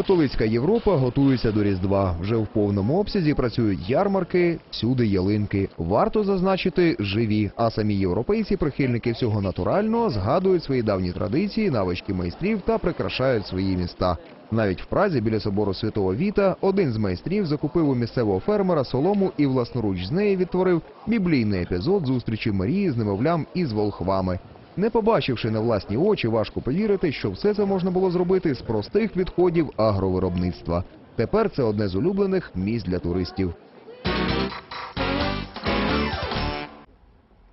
Католицька Європа готується до Різдва. Вже в повному обсязі працюють ярмарки, всюди ялинки. Варто зазначити живі. А самі європейці, прихильники всього натурального, згадують свої давні традиції, навички майстрів та прикрашають свої міста. Навіть в Празі біля собору Святого Віта один з майстрів закупив у місцевого фермера солому і власноруч з неї відтворив біблійний епізод зустрічі Марії з немовлям із волхвами. Не побачивши на власні очі, важко повірити, що все це можна було зробити з простих відходів агровиробництва. Тепер це одне з улюблених місць для туристів.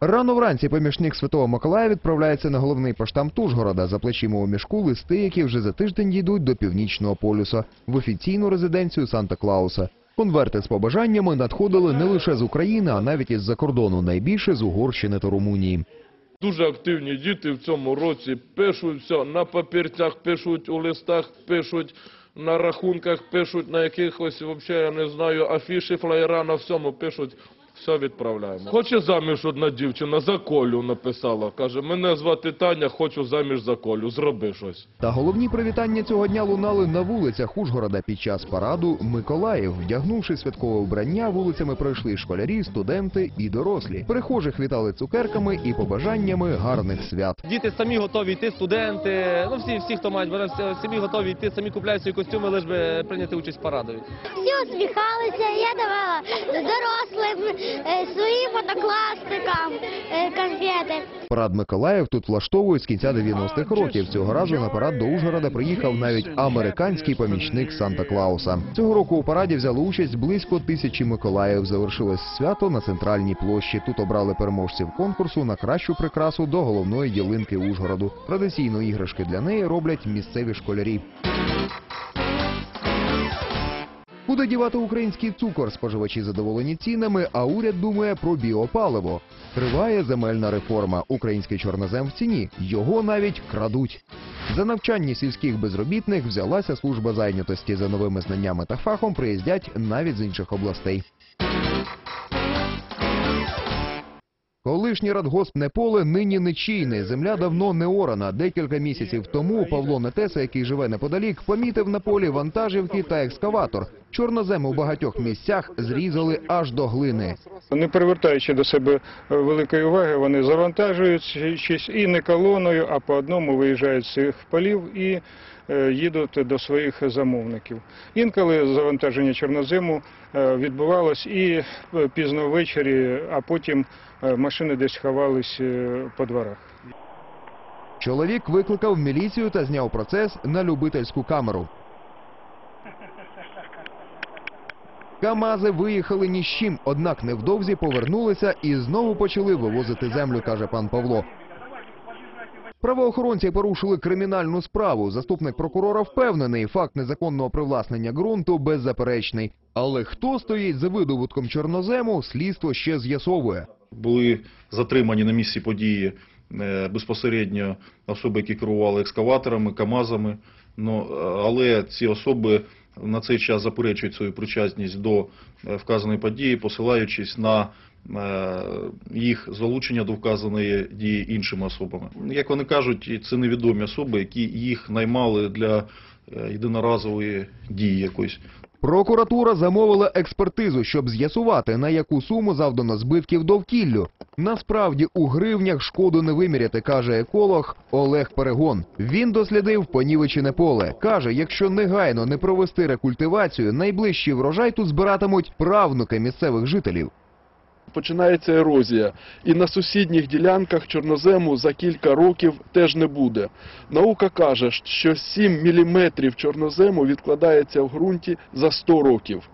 Рано вранці помічник Святого Миколая відправляється на головний поштамт Ужгорода за плечима у мішку листи, які вже за тиждень дійдуть до північного полюса в офіційну резиденцію Санта-Клауса. Конверти з побажаннями надходили не лише з України, а навіть із-за кордону, найбільше з Угорщини та Румунії. Дуже активні діти в цьому році пишуть все на папірцях, пишуть у листах, пишуть на рахунках, пишуть на якихось, взагалі, я не знаю, афіші, флаєра, на всьому пишуть. Все відправляємо. Хоче заміж одна дівчина за Колю написала. Каже, мене звати Таня, хочу заміж за Колю, зроби щось. Та головні привітання цього дня лунали на вулицях Ужгорода під час параду Миколаїв. Вдягнувши святкове вбрання, вулицями пройшли школярі, студенти і дорослі. Перехожих вітали цукерками і побажаннями гарних свят. Діти самі готові йти, студенти, ну всі, всі хто мають, вони всі- самі готові йти, самі купляють свої костюми, лише би прийняти участь в парадові. Всі усміхалися, я давала дорослим, своїм однокласникам е, конфети. Парад Миколаїв тут влаштовують з кінця 90-х років. Цього разу на парад до Ужгорода приїхав навіть американський помічник Санта-Клауса. Цього року у параді взяли участь близько тисячі Миколаїв. Завершилось свято на центральній площі. Тут обрали переможців конкурсу на кращу прикрасу до головної ялинки Ужгороду. Традиційно іграшки для неї роблять місцеві школярі. Куди дівати український цукор? Споживачі задоволені цінами, а уряд думає про біопаливо. Триває земельна реформа. Український чорнозем в ціні. Його навіть крадуть. За навчання сільських безробітних взялася служба зайнятості. За новими знаннями та фахом приїздять навіть з інших областей. Колишній радгоспне поле нині нечийне. Земля давно не орана. Декілька місяців тому Павло Нетеса, який живе неподалік, помітив на полі вантажівки та екскаватор. Чорнозем у багатьох місцях зрізали аж до глини. Не привертаючи до себе е, великої уваги, вони завантажуючись і не колоною, а по одному виїжджають з цих полів і їдуть до своїх замовників. Інколи завантаження чорнозему е, відбувалось і е, пізно ввечері, а потім е, машини десь ховались е, по дворах. Чоловік викликав міліцію та зняв процес на любительську камеру. Камази виїхали ні з чим, однак невдовзі повернулися і знову почали вивозити землю, каже пан Павло. Правоохоронці порушили кримінальну справу. Заступник прокурора впевнений, факт незаконного привласнення ґрунту беззаперечний. Але хто стоїть за видобутком чорнозему, слідство ще з'ясовує. були затримані на місці події е, безпосередньо особи, які керували екскаваторами, КАМАЗами. Ну, е, але ці особи на цей час заперечують свою причасність до е, вказаної події, посилаючись на їх залучення до вказаної дії іншими особами. Як вони кажуть, це невідомі особи, які їх наймали для е, єдиноразової дії якоїсь. Прокуратура замовила експертизу, щоб з'ясувати, на яку суму завдано збитків довкіллю. Насправді у гривнях шкоду не виміряти, каже еколог Олег Перегон. Він дослідив понівечене поле. Каже, якщо негайно не провести рекультивацію, найближчий врожай тут збиратимуть правнуки місцевих жителів. Починається ерозія. І на сусідніх ділянках чорнозему за кілька років теж не буде. Наука каже, що 7 міліметрів чорнозему відкладається в ґрунті за 100 років.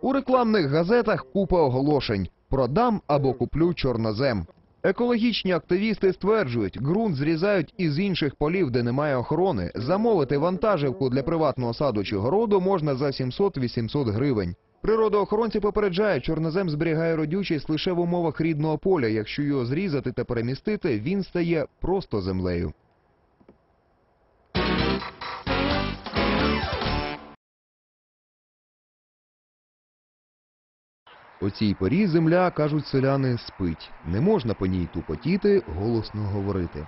У рекламних газетах купа оголошень «Продам або куплю чорнозем». Екологічні активісти стверджують, ґрунт зрізають із інших полів, де немає охорони. Замовити вантажівку для приватного саду чи городу можна за 700-800 гривень. Природоохоронці попереджають, чорнозем зберігає родючість лише в умовах рідного поля. Якщо його зрізати та перемістити, він стає просто землею. У цій порі земля, кажуть селяни, спить. Не можна по ній тупотіти, голосно говорити.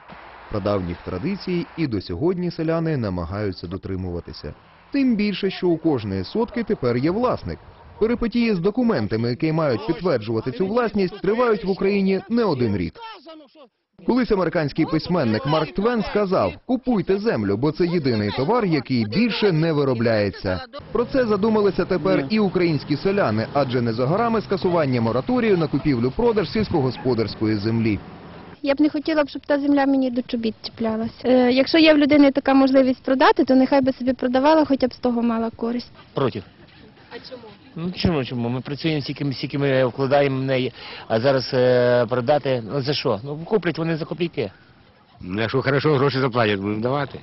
Прадавніх традицій і до сьогодні селяни намагаються дотримуватися. Тим більше, що у кожної сотки тепер є власник. Перипетії з документами, які мають підтверджувати цю власність, тривають в Україні не один рік. Колись американський письменник Марк Твен сказав: купуйте землю, бо це єдиний товар, який більше не виробляється. Про це задумалися тепер і українські селяни, адже не за горами скасування мораторію на купівлю-продаж сільськогосподарської землі. Я б не хотіла б, щоб та земля мені до чобіт чіплялася. Е, якщо є в людини така можливість продати, то нехай би собі продавала, хоча б з того мала користь. Проти. А чому? Ну чому, чому? Ми працюємо стільки, стільки ми вкладаємо в неї, а зараз е, продати, ну за що? Ну куплять вони за копійки. Ну, Якщо хорошо гроші заплатять, будемо давати.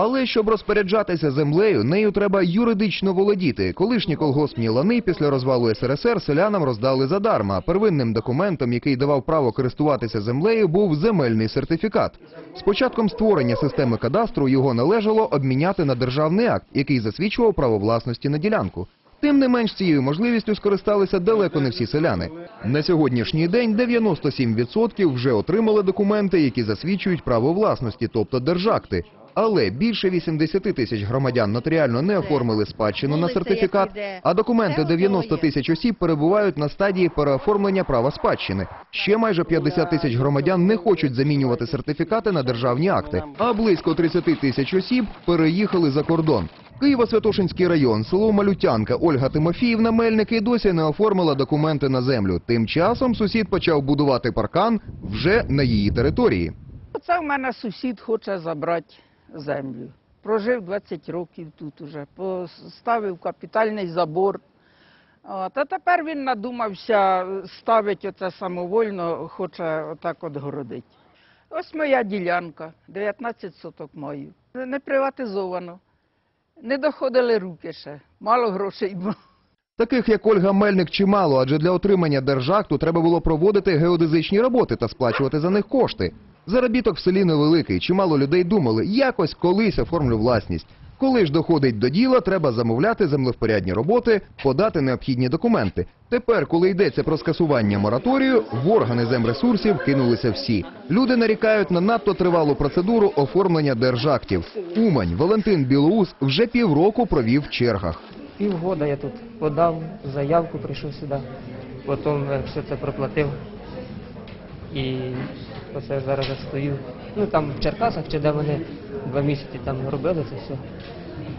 Але щоб розпоряджатися землею, нею треба юридично володіти. Колишні колгоспні лани після розвалу СРСР селянам роздали задарма. Первинним документом, який давав право користуватися землею, був земельний сертифікат. З початком створення системи кадастру його належало обміняти на державний акт, який засвідчував право власності на ділянку. Тим не менш цією можливістю скористалися далеко не всі селяни. На сьогоднішній день 97% вже отримали документи, які засвідчують право власності, тобто держакти. Але більше 80 тисяч громадян нотаріально не оформили спадщину на сертифікат, а документи 90 тисяч осіб перебувають на стадії переоформлення права спадщини. Ще майже 50 тисяч громадян не хочуть замінювати сертифікати на державні акти, а близько 30 тисяч осіб переїхали за кордон. Києво-Святошинський район, село Малютянка, Ольга Тимофіївна Мельник і досі не оформила документи на землю. Тим часом сусід почав будувати паркан вже на її території. Це в мене сусід хоче забрати землю. Прожив 20 років тут уже, поставив капітальний забор. От, а тепер він надумався ставити оце самовольно, хоче отак от городити. Ось моя ділянка, 19 соток маю. Не приватизовано. Не доходили руки ще, мало грошей було. Таких як Ольга Мельник чимало, адже для отримання держакту треба було проводити геодезичні роботи та сплачувати за них кошти. Заробіток в селі невеликий. Чимало людей думали, якось колись оформлю власність. Коли ж доходить до діла, треба замовляти землевпорядні роботи, подати необхідні документи. Тепер, коли йдеться про скасування мораторію, в органи земресурсів кинулися всі. Люди нарікають на надто тривалу процедуру оформлення держактів. Умань Валентин Білоус вже півроку провів в чергах. Півгода я тут подав заявку, прийшов сюди, потім е, все це проплатив. І оце зараз я стою. Ну там в Черкасах, чи де вони два місяці там робили це все.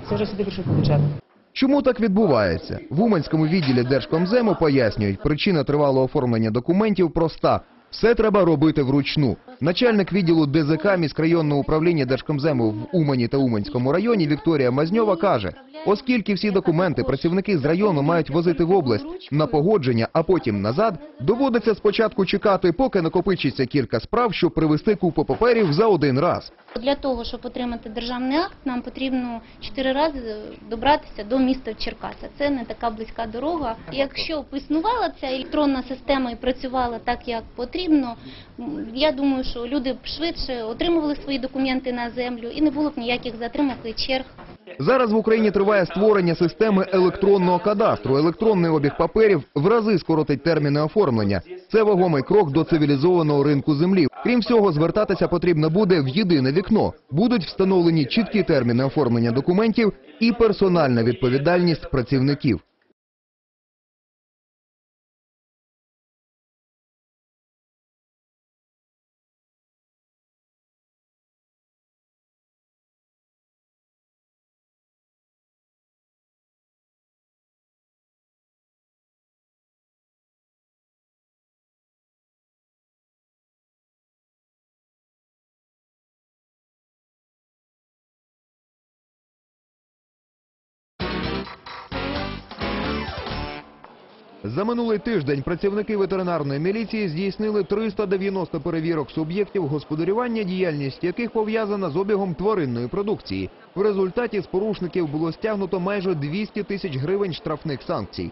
Це вже сюди прийшов получати. Чому так відбувається? В Уманському відділі Держкомзему пояснюють, причина тривалого оформлення документів проста. Все треба робити вручну. Начальник відділу ДЗК міськрайонного управління Держкомзему в Умані та Уманському районі Вікторія Мазньова каже, оскільки всі документи працівники з району мають возити в область на погодження, а потім назад, доводиться спочатку чекати, поки накопичиться кілька справ, щоб привезти купу паперів за один раз. Для того, щоб отримати державний акт, нам потрібно чотири рази добратися до міста Черкаса. Це не така близька дорога. Якщо б існувала ця електронна система і працювала так, як потрібно, я думаю, що люди б швидше отримували свої документи на землю і не було б ніяких затримок і черг. Зараз в Україні триває створення системи електронного кадастру. Електронний обіг паперів в рази скоротить терміни оформлення. Це вагомий крок до цивілізованого ринку землі. Крім всього, звертатися потрібно буде в єдине вікно. Будуть встановлені чіткі терміни оформлення документів і персональна відповідальність працівників. За минулий тиждень працівники ветеринарної міліції здійснили 390 перевірок суб'єктів господарювання, діяльність яких пов'язана з обігом тваринної продукції. В результаті з порушників було стягнуто майже 200 тисяч гривень штрафних санкцій.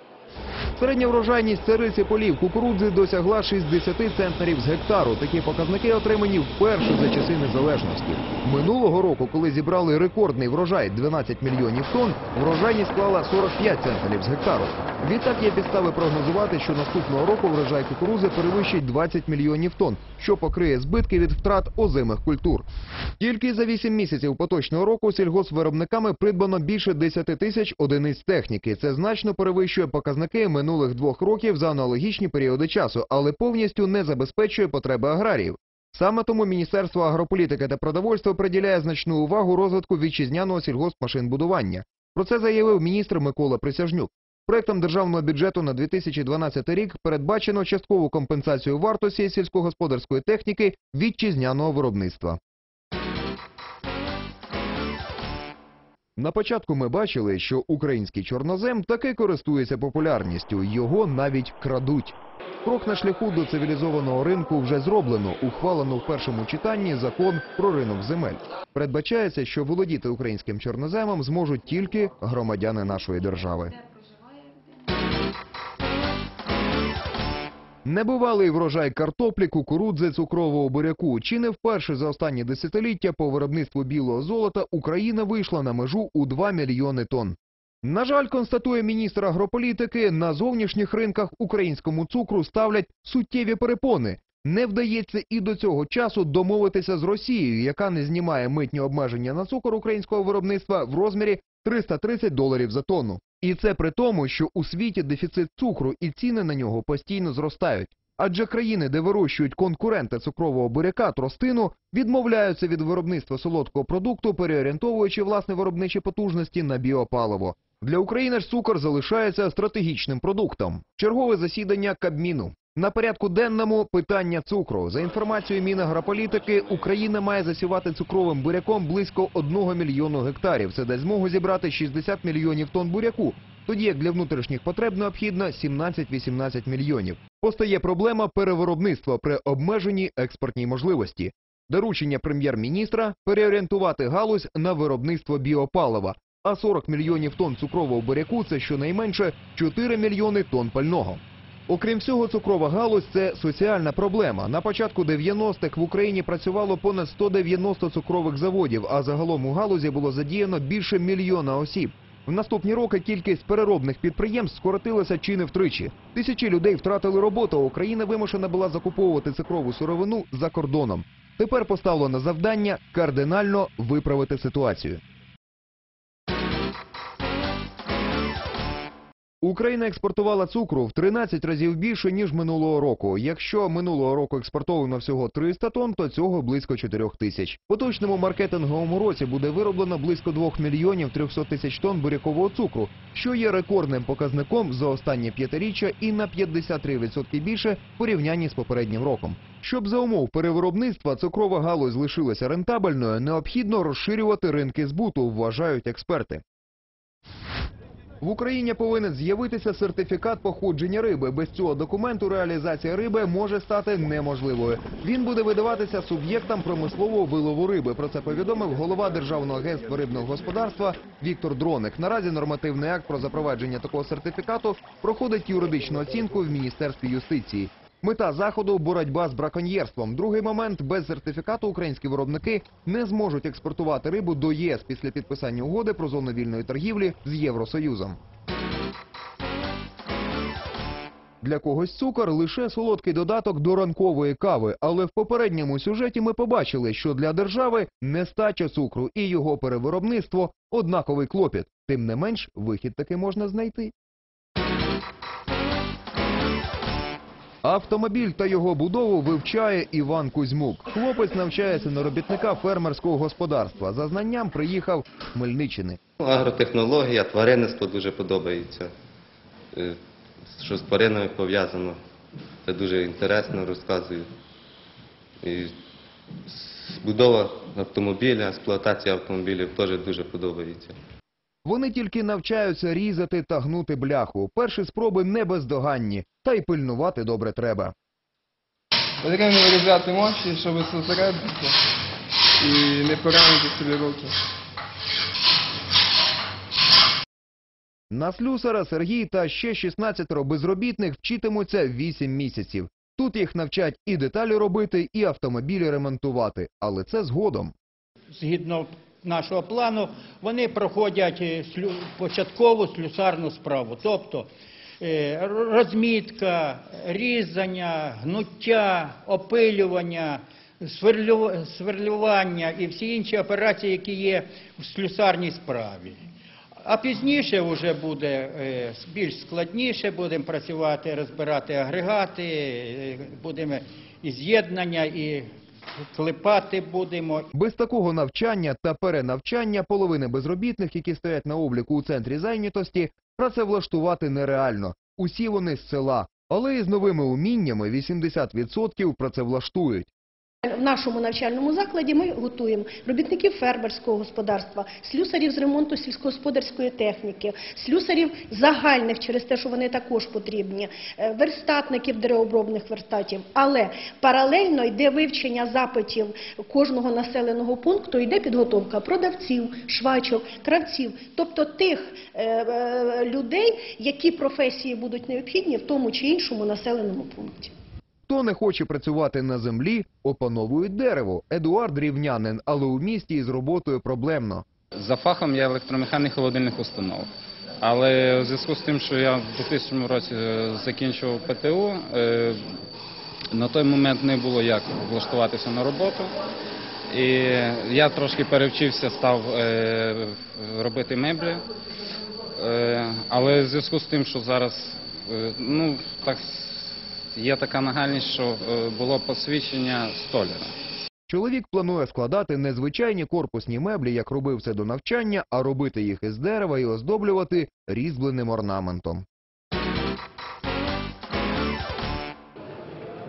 Середня врожайність цариці полів кукурудзи досягла 60 центнерів з гектару. Такі показники отримані вперше за часи незалежності. Минулого року, коли зібрали рекордний врожай 12 мільйонів тонн, врожайність склала 45 центнерів з гектару. Відтак є підстави прогнозувати, що наступного року врожай кукурудзи перевищить 20 мільйонів тонн, що покриє збитки від втрат озимих культур. Тільки за 8 місяців поточного року сільгоспвиробниками придбано більше 10 тисяч одиниць техніки. Це значно перевищує показники минулих двох років за аналогічні періоди часу, але повністю не забезпечує потреби аграріїв. Саме тому Міністерство агрополітики та продовольства приділяє значну увагу розвитку вітчизняного сільгоспмашинбудування. Про це заявив міністр Микола Присяжнюк. Проектом державного бюджету на 2012 рік передбачено часткову компенсацію вартості сільськогосподарської техніки вітчизняного виробництва. На початку ми бачили, що український чорнозем таки користується популярністю, його навіть крадуть. Крок на шляху до цивілізованого ринку вже зроблено. Ухвалено в першому читанні закон про ринок земель. Передбачається, що володіти українським чорноземом зможуть тільки громадяни нашої держави. Небувалий врожай картоплі, кукурудзи, цукрового буряку. Чи не вперше за останні десятиліття по виробництву білого золота Україна вийшла на межу у 2 мільйони тонн. На жаль, констатує міністр агрополітики, на зовнішніх ринках українському цукру ставлять суттєві перепони. Не вдається і до цього часу домовитися з Росією, яка не знімає митні обмеження на цукор українського виробництва в розмірі 330 доларів за тонну. І це при тому, що у світі дефіцит цукру і ціни на нього постійно зростають. Адже країни, де вирощують конкуренти цукрового буряка тростину, відмовляються від виробництва солодкого продукту, переорієнтовуючи власне виробничі потужності на біопаливо. Для України ж цукор залишається стратегічним продуктом. Чергове засідання Кабміну. На порядку денному питання цукру. За інформацією Мінагрополітики, Україна має засівати цукровим буряком близько 1 мільйону гектарів. Це дасть змогу зібрати 60 мільйонів тонн буряку, тоді як для внутрішніх потреб необхідно 17-18 мільйонів. Постає проблема перевиробництва при обмеженій експортній можливості. Доручення прем'єр-міністра переорієнтувати галузь на виробництво біопалива, а 40 мільйонів тонн цукрового буряку – це щонайменше 4 мільйони тонн пального. Окрім всього, цукрова галузь – це соціальна проблема. На початку 90-х в Україні працювало понад 190 цукрових заводів, а загалом у галузі було задіяно більше мільйона осіб. В наступні роки кількість переробних підприємств скоротилася чи не втричі. Тисячі людей втратили роботу, а Україна вимушена була закуповувати цукрову сировину за кордоном. Тепер поставлено завдання кардинально виправити ситуацію. Україна експортувала цукру в 13 разів більше, ніж минулого року. Якщо минулого року експортовано всього 300 тонн, то цього близько 4 тисяч. Поточному маркетинговому році буде вироблено близько 2 мільйонів 300 тисяч тонн бурякового цукру, що є рекордним показником за останнє п'ятиріччя і на 53% більше в порівнянні з попереднім роком. Щоб за умов перевиробництва цукрова галузь лишилася рентабельною, необхідно розширювати ринки збуту, вважають експерти. В Україні повинен з'явитися сертифікат походження риби. Без цього документу реалізація риби може стати неможливою. Він буде видаватися суб'єктам промислового вилову риби. Про це повідомив голова Державного агентства рибного господарства Віктор Дроник. Наразі нормативний акт про запровадження такого сертифікату проходить юридичну оцінку в Міністерстві юстиції. Мета заходу – боротьба з браконьєрством. Другий момент – без сертифікату українські виробники не зможуть експортувати рибу до ЄС після підписання угоди про зону вільної торгівлі з Євросоюзом. Для когось цукор – лише солодкий додаток до ранкової кави, але в попередньому сюжеті ми побачили, що для держави нестача цукру і його перевиробництво – однаковий клопіт. Тим не менш, вихід таки можна знайти. Автомобіль та його будову вивчає Іван Кузьмук. Хлопець навчається на робітника фермерського господарства. За знанням приїхав з Хмельниччини. Агротехнологія, тваринництво дуже подобається. Е, Що з тваринами пов'язано. Це дуже інтересно, розказую. І будова автомобіля, експлуатація автомобілів теж дуже подобається. Вони тільки навчаються різати та гнути бляху. Перші спроби не бездоганні, та й пильнувати добре треба. Потрібно вирізати мощі, щоб зосередитися і не поранити собі руки. На слюсара Сергій та ще 16 безробітних вчитимуться 8 місяців. Тут їх навчать і деталі робити, і автомобілі ремонтувати, але це згодом. згідно нашого плану, вони проходять е, початкову слюсарну справу. Тобто е, розмітка, різання, гнуття, опилювання, сверлювання і всі інші операції, які є в слюсарній справі. А пізніше вже буде е, більш складніше, будемо працювати, розбирати агрегати, будемо і з'єднання, і клепати будемо, Без такого навчання та перенавчання половини безробітних, які стоять на обліку у центрі зайнятості, працевлаштувати нереально. Усі вони з села, але із новими уміннями 80% працевлаштують. В нашому навчальному закладі ми готуємо робітників фермерського господарства, слюсарів з ремонту сільськогосподарської техніки, слюсарів загальних через те, що вони також потрібні, е, верстатників деревообробних верстатів. Але паралельно йде вивчення запитів кожного населеного пункту, йде підготовка продавців, швачок, кравців, тобто тих е, е, людей, які професії будуть необхідні в тому чи іншому населеному пункті. Хто не хоче працювати на землі, опановують дерево. Едуард рівнянин, але у місті із роботою проблемно. За фахом я електромеханік холодильних установ. Але у зв'язку з тим, що я в 2000 році е, закінчував ПТУ, е, на той момент не було як влаштуватися на роботу. І я трошки перевчився, став е, робити меблі. Але в зв'язку з тим, що зараз ну, так, є така нагальність, що е, було посвідчення столяра. Чоловік планує складати не звичайні корпусні меблі, як робив це до навчання, а робити їх із дерева і оздоблювати різьбленим орнаментом.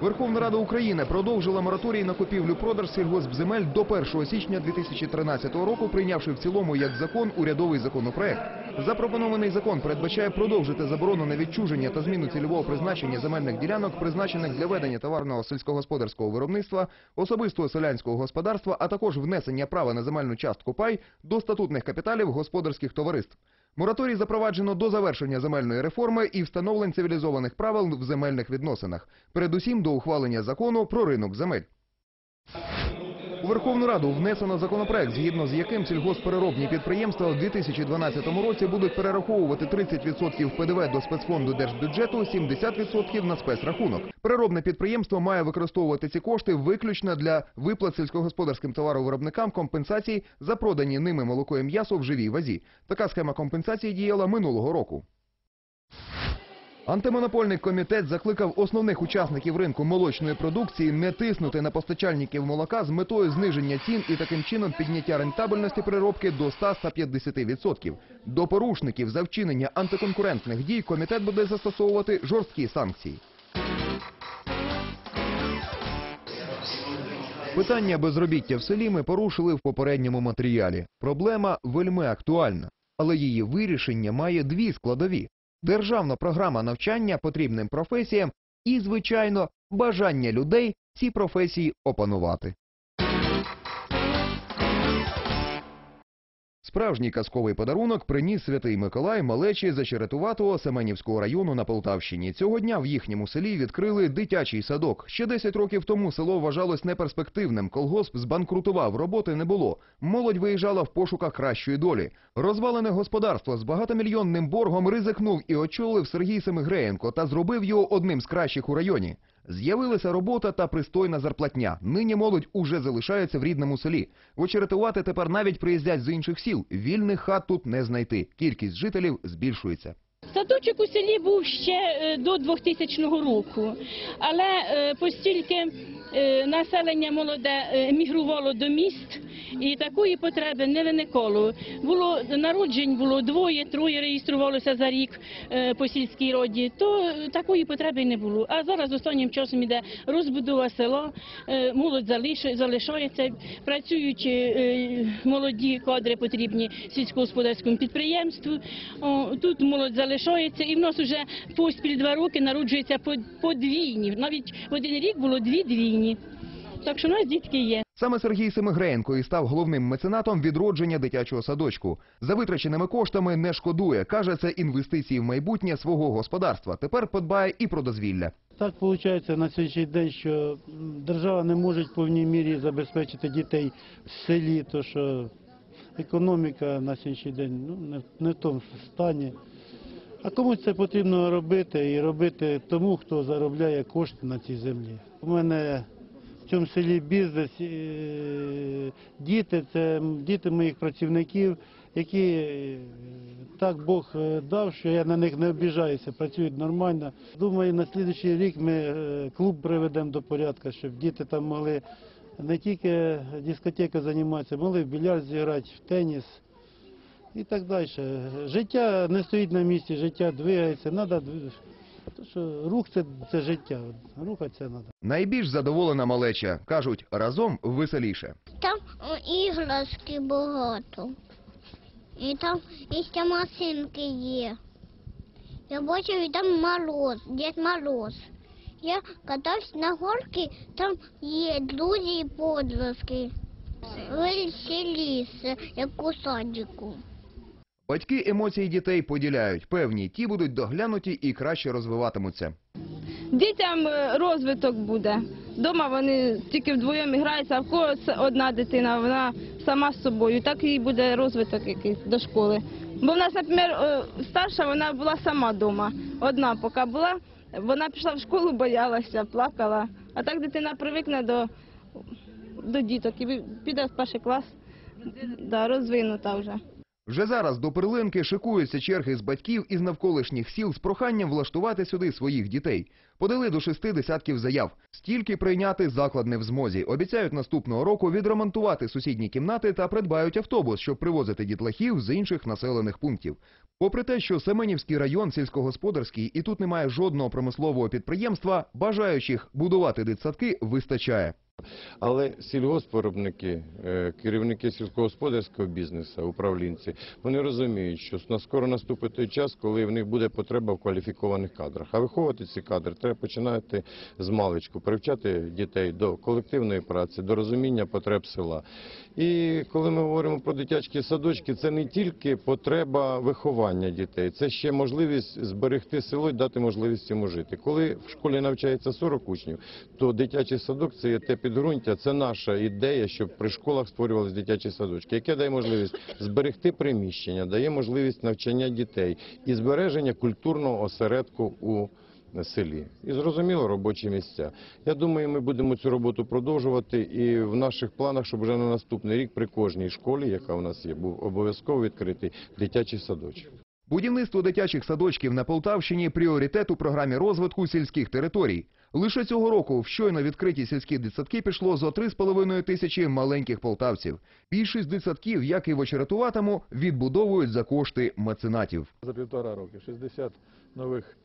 Верховна Рада України продовжила мораторій на купівлю-продаж сільгоспземель до 1 січня 2013 року, прийнявши в цілому як закон урядовий законопроект. Запропонований закон передбачає продовжити заборону на відчуження та зміну цільового призначення земельних ділянок, призначених для ведення товарного сільськогосподарського виробництва, особистого селянського господарства, а також внесення права на земельну частку пай до статутних капіталів господарських товариств. Мораторій запроваджено до завершення земельної реформи і встановлень цивілізованих правил в земельних відносинах, передусім до ухвалення закону про ринок земель. У Верховну Раду внесено законопроект, згідно з яким сільгоспереробні підприємства в 2012 році будуть перераховувати 30% ПДВ до спецфонду держбюджету, 70% на спецрахунок. Переробне підприємство має використовувати ці кошти виключно для виплат сільськогосподарським товаровиробникам компенсацій за продані ними молоко і м'ясо в живій вазі. Така схема компенсації діяла минулого року. Антимонопольний комітет закликав основних учасників ринку молочної продукції не тиснути на постачальників молока з метою зниження цін і таким чином підняття рентабельності переробки до 100-150%. До порушників за вчинення антиконкурентних дій комітет буде застосовувати жорсткі санкції. Питання безробіття в селі ми порушили в попередньому матеріалі. Проблема вельми актуальна, але її вирішення має дві складові. Державна програма навчання потрібним професіям і, звичайно, бажання людей ці професії опанувати. Справжній казковий подарунок приніс святий Миколай малечі Зачеретуватого Семенівського району на Полтавщині. Цього дня в їхньому селі відкрили дитячий садок. Ще 10 років тому село вважалось неперспективним. Колгосп збанкрутував, роботи не було. Молодь виїжджала в пошуках кращої долі. Розвалене господарство з багатомільйонним боргом ризикнув і очолив Сергій Семигреєнко та зробив його одним з кращих у районі. З'явилася робота та пристойна зарплатня. Нині молодь уже залишається в рідному селі. Очеретувати тепер навіть приїздять з інших сіл. Вільних хат тут не знайти. Кількість жителів збільшується. Садочок у селі був ще е, до 2000 року, але е, постільки е, населення молоде емігрувало до міст, і такої потреби не виникало. Було народжень було двоє, троє реєструвалося за рік е, по сільській роді, то такої потреби не було. А зараз останнім часом іде розбудова села, е, молодь залиш- залишається, працюють е, молоді кадри потрібні сільськогосподарському підприємству. Тут молодь залишається, і в нас вже поспіль два роки народжується по- подвійні. Навіть один рік було дві двійні. Так що у нас дітки є. Саме Сергій Семигренко і став головним меценатом відродження дитячого садочку. За витраченими коштами не шкодує. Каже, це інвестиції в майбутнє свого господарства. Тепер подбає і про дозвілля. Так виходить на сьогоднішній день, що держава не може в повній мірі забезпечити дітей в селі, то що економіка на сьогоднішній день ну, не в тому стані. А комусь це потрібно робити і робити тому, хто заробляє кошти на цій землі. У мене в цьому селі бізнес, діти, це діти моїх працівників, які е, так Бог е, дав, що я на них не обіжаюся, працюють нормально. Думаю, на слідуючий рік ми е, клуб приведемо до порядку, щоб діти там могли не тільки дискотекою займатися, могли в більярд зіграти, в теніс і так далі. Життя не стоїть на місці, життя двигається, треба, то що рух це, це життя, рухатися треба. Найбільш задоволена малеча. Кажуть, разом веселіше. Там іграшки багато. І там і ще машинки є. Я бачив, і там мороз, Дід Мороз. Я катався на горки, там є друзі і подружки. Веселіше, як у садіку. Батьки емоції дітей поділяють. Певні, ті будуть доглянуті і краще розвиватимуться. Дітям е, розвиток буде. Дома вони тільки вдвоєм граються, а в когось одна дитина, вона сама з собою. Так їй буде розвиток якийсь до школи. Бо в нас, наприклад, е, старша вона була сама вдома. Одна поки була, вона пішла в школу, боялася, плакала. А так дитина привикне до, до діток і піде в перший клас, да, розвинута вже. Вже зараз до перлинки шикуються черги з батьків із навколишніх сіл з проханням влаштувати сюди своїх дітей. Подали до шести десятків заяв. Стільки прийняти заклад не в змозі. Обіцяють наступного року відремонтувати сусідні кімнати та придбають автобус, щоб привозити дітлахів з інших населених пунктів. Попри те, що Семенівський район сільськогосподарський і тут немає жодного промислового підприємства, бажаючих будувати дитсадки вистачає. Але сільгоспвиробники, е, керівники сільськогосподарського бізнесу, управлінці, вони розуміють, що скоро наступить той час, коли в них буде потреба в кваліфікованих кадрах. А виховувати ці кадри треба починати з маличку, привчати дітей до колективної праці, до розуміння потреб села. І коли ми говоримо про дитячі садочки, це не тільки потреба виховання дітей, це ще можливість зберегти село і дати можливість йому жити. Коли в школі навчається 40 учнів, то дитячий садок це є те підґрунтя, це наша ідея, щоб при школах створювалися дитячі садочки, яке дає можливість зберегти приміщення, дає можливість навчання дітей і збереження культурного осередку у селі. І зрозуміло робочі місця. Я думаю, ми будемо цю роботу продовжувати і в наших планах, щоб вже на наступний рік при кожній школі, яка у нас є, був обов'язково відкритий дитячий садочок. Будівництво дитячих садочків на Полтавщині пріоритет у програмі розвитку сільських територій. Лише цього року в щойно відкриті сільські дитсадки пішло зо 3,5 тисячі маленьких полтавців. Більшість дитсадків, як і в Очеретуватому, відбудовують за кошти меценатів. За півтора роки 60 нових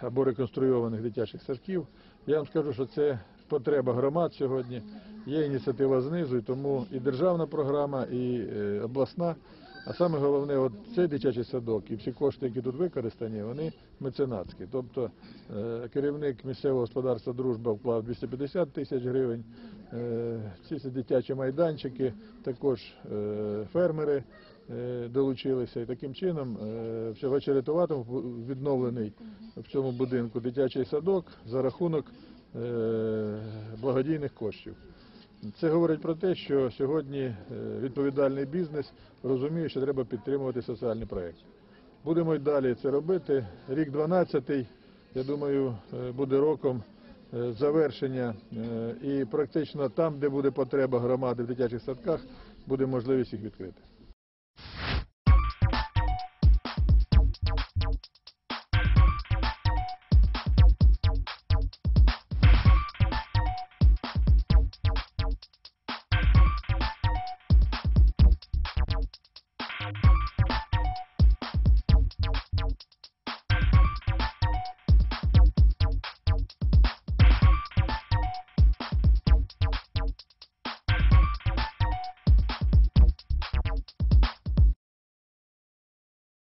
або реконструйованих дитячих садків. Я вам скажу, що це потреба громад сьогодні. Є ініціатива знизу, і тому і державна програма, і е, обласна. А саме головне, от цей дитячий садок і всі кошти, які тут використані, вони меценатські. Тобто е, керівник місцевого господарства Дружба вклав 250 тисяч гривень. Е, ці дитячі майданчики, також е, фермери е, долучилися. І таким чином е, в Очеретуватому відновлений в цьому будинку дитячий садок за рахунок е, благодійних коштів. Це говорить про те, що сьогодні е, відповідальний бізнес розуміє, що треба підтримувати соціальні проекти. Будемо й далі це робити. Рік 12-й, я думаю, е, буде роком е, завершення е, і практично там, де буде потреба громади в дитячих садках, буде можливість їх відкрити.